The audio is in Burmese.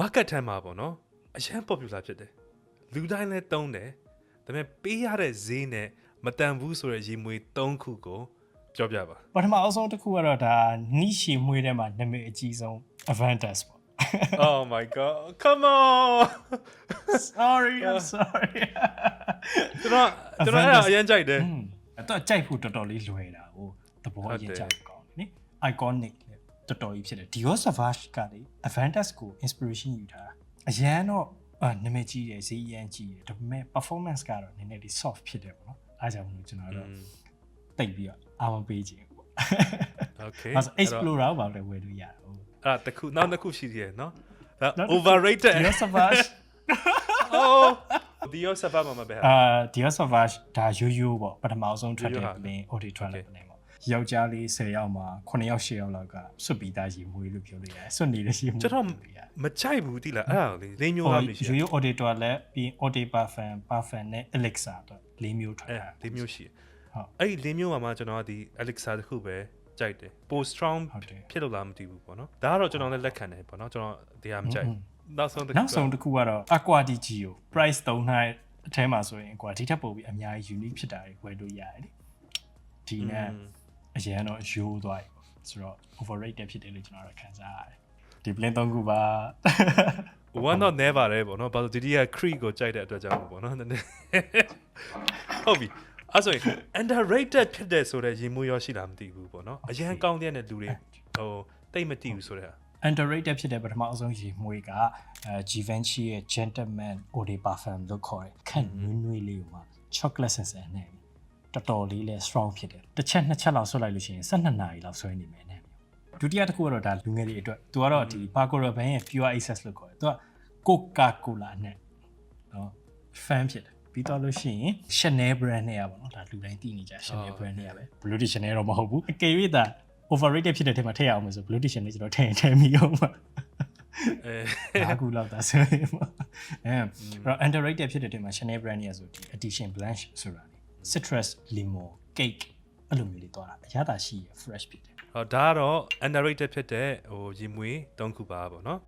market ထဲမှာပေါ့နော်အရန် popular ဖြစ်တယ်လူတိုင်းလည်းတုံးတယ်ဒါပေမဲ့ပေးရတဲ့ဈေးနဲ့မတန်ဘူးဆိုတဲ့ရေမွေ၃ခုကိုပြောပြပါပထမအဆုံးတစ်ခုကတော့ဒါနိရှီမွေးထဲမှာနာမည်အကြီးဆုံး Avantas ပေါ့ Oh my god come on Sorry I'm sorry ကျွန်တော်ကျွန်တော်အဲ့ဒါအရန်ကြိုက်တယ်อืมအဲ့တော့ကြိုက်ဖို့တော်တော်လေးလွယ်တာဟိုသဘောအရင်ကြိုက်ကောင်းတယ်နိ iconic လေ တော်တော်ကြီးဖြစ်တယ် Dior Sauvage ကလေ Avantas ကို inspiration ယူထားတာအရန်တော့အာနာမည်ကြီးတယ်ဈေးအရန်ကြီးတယ်ဒါပေမဲ့ performance ကတော့နည်းနည်းလေး soft ဖြစ်တယ်ပေါ့နော်အားကြောင့်မလို့ကျွန်တော်တော့တိတ်ပြီးတော့အာမပေးခြင်းပေါ့ Okay အဲဆို Explorer ကိုပါလည်းဝယ်လို့ရတယ်ဟုတ်အဲ့ဒါတစ်ခုနောက်တစ်ခုရှိသေးတယ်နော်ဒါ overrated Dior Sauvage oh Dior Sauvage မှာမပဲဟာအာ Dior Sauvage ဒါရိုးရိုးပေါ့ပထမဆုံးထွက်တဲ့ရိုးရိုးဟာပလင် Audi ထွက်တဲ့ပလင်ပေါ့ ယောက်ျားလေး10ယောက်မှာ9ယောက်10ယောက်လောက်ကဆွတ်ပြီးသားရေမွေးလို့ပြောလို့ရတယ်ဆွတ်နေတဲ့ရေမွေးကျွန်တော်လို့ရတယ်မကြိုက်ဘူးတိလားအဲ့ဒါလေလေးမျိုးဟိုပါလို့ရှိရိုးရိုး Audi တော့လည်းပြီး Audi Parfum Parfum နဲ့ Alexa တော့၄မျိုးထွက်အဲ့တာလေးမျိုးရှိတယ်ဟုတ်အဲ့ဒီလေးမျိုးမှာမှကျွန်တော်ကဒီ Alexa တခုပဲကြိုက်တယ်ပို strong ဟုတ်တယ်ဖြစ်လို့လားမသိဘူးပေါ့နော်ဒါကတော့ကျွန်တော်လည်းလက်ခံတယ်ပေါ့နော်ကျွန်တော်တရားမကြိုက်ဘူးနောက်ဆုံးတစ်ခုနောက်ဆုံးတစ်ခုကတော့ Aqua di Gio price 3နိုင်အထဲမှာဆိုရင်ကွာဒီထက်ပိုပြီးအများကြီး unique ဖြစ်တာတွေဝယ်လို့ရတယ်လေဒီနဲ့ အရင်တော့ရိုးသွားပြီပေါ့ဆိုတော့ overrated ဖြစ်တယ်လို့ကျွန်တော်တို့ခံစားရတယ်ဒီ blend 3ခုပါ one not never လဲပေါ့နော်ဘာလို့ဒီဒီက Creed ကိုကြိုက်တဲ့အတွက်ကြောင့်ပေါ့နော်နည်းနည်းဟုတ်ပြီအဲ့ဆိုရင် underrated ဖြစ်တယ်ဆိုတော့ရေမွေးရောရှိလားမသိဘူးပေါ့နော်အရန်ကောင်းတဲ့နဲ့လူတွေဟိုတိတ်မသိဘူးဆိုတဲ့ဟာ underrated ဖြစ်တဲ့ပထမအဆုံးရေမွေးကအဲ Givenchy ရဲ့ gentleman eau de parfum လို့ခေါ်တယ်ခန့်နွေးနွေးလေးကိုမှ chocolate ဆန်ဆန်နဲ့ တော်တော်လေးလဲ strong ဖြစ်တယ်တစ်ချက်နှစ်ချက်လောက်ဆွတ်လိုက်လို့ရှိရင်12နာရီလောက်ဆွဲနေမယ်နဲ့ဒုတိယတစ်ခုကတော့ဒါလူငယ်တွေအတွက်သူကတော့ဒီ Paco Rabanne ရဲ့ pure access လို့ခေါ်တယ်သူက Coca Cola နဲ့နော် fan ဖြစ်တယ်ပြီးတော့လို့ရှိရင် Chanel brand နဲ့ရပါတော့ဒါလူတိုင်းသိနေကြ Chanel brand နဲ့ရပဲ Blue Tea Chanel တော့မဟုတ်ဘူးအကယ်၍ဒါ overrated ဖြစ်တဲ့ထဲမှာထည့်ရအောင်ဆို Blue Tea Chanel ကျွန်တော်ထည့်ရင်ထည့်မိအောင်ပါအဲငါးခုလောက်သာဆိုရင်ပေါ့အဲအဲ့တော့ underrated ဖြစ်တဲ့တင်မှာ Chanel brand ရဲ့ဆိုဒီ edition blanche ဆိုတာလေ citrus lemon cake အဲ့လိုမျိုးလေးသွားတာအရသာရှိရ fresh ဖြစ်တယ်ဟောဒါကတော့ underrated ဖြစ်တဲ့ဟိုရေမွေး၃ခုပါပေါ့နော်